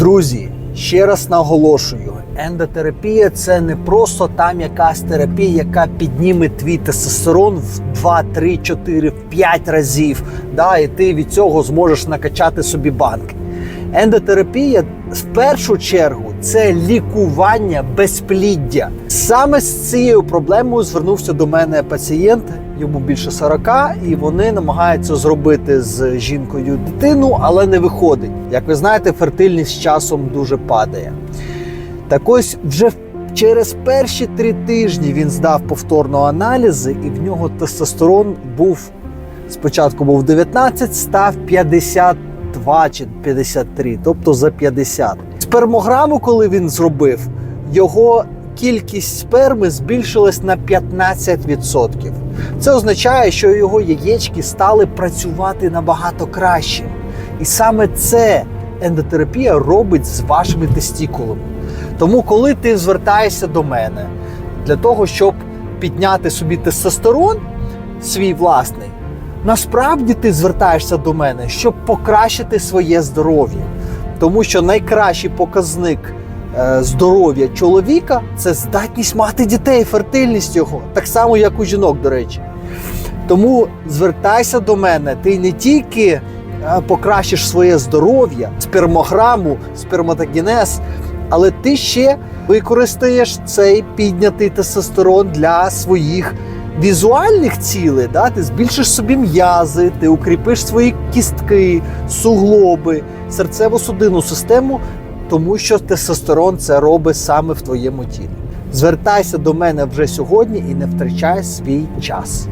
Друзі, ще раз наголошую: ендотерапія це не просто там якась терапія, яка підніме твій тестостерон в 2, 3, 4, в 5 разів. Да, і ти від цього зможеш накачати собі банки. Ендотерапія в першу чергу це лікування безпліддя. Саме з цією проблемою звернувся до мене пацієнт, йому більше 40, і вони намагаються зробити з жінкою дитину, але не виходить. Як ви знаєте, фертильність з часом дуже падає. Так ось вже через перші три тижні він здав повторно аналізи, і в нього тестостерон був спочатку був 19, став 52 чи 53, тобто за 50. Спермограму, коли він зробив, його кількість сперми збільшилась на 15%. Це означає, що його яєчки стали працювати набагато краще. І саме це ендотерапія робить з вашими тестікулами. Тому, коли ти звертаєшся до мене для того, щоб підняти собі тестостерон, свій власний, насправді ти звертаєшся до мене, щоб покращити своє здоров'я. Тому що найкращий показник е, здоров'я чоловіка це здатність мати дітей, фертильність його, так само, як у жінок, до речі. Тому звертайся до мене, ти не тільки е, покращиш своє здоров'я, спермограму, сперматогенез, але ти ще використаєш цей піднятий тестостерон для своїх візуальних цілей. Да? Ти збільшиш собі м'язи, ти укріпиш свої кістки, суглоби, серцево-судинну систему, тому що тестостерон це робить саме в твоєму тілі. Звертайся до мене вже сьогодні і не втрачай свій час.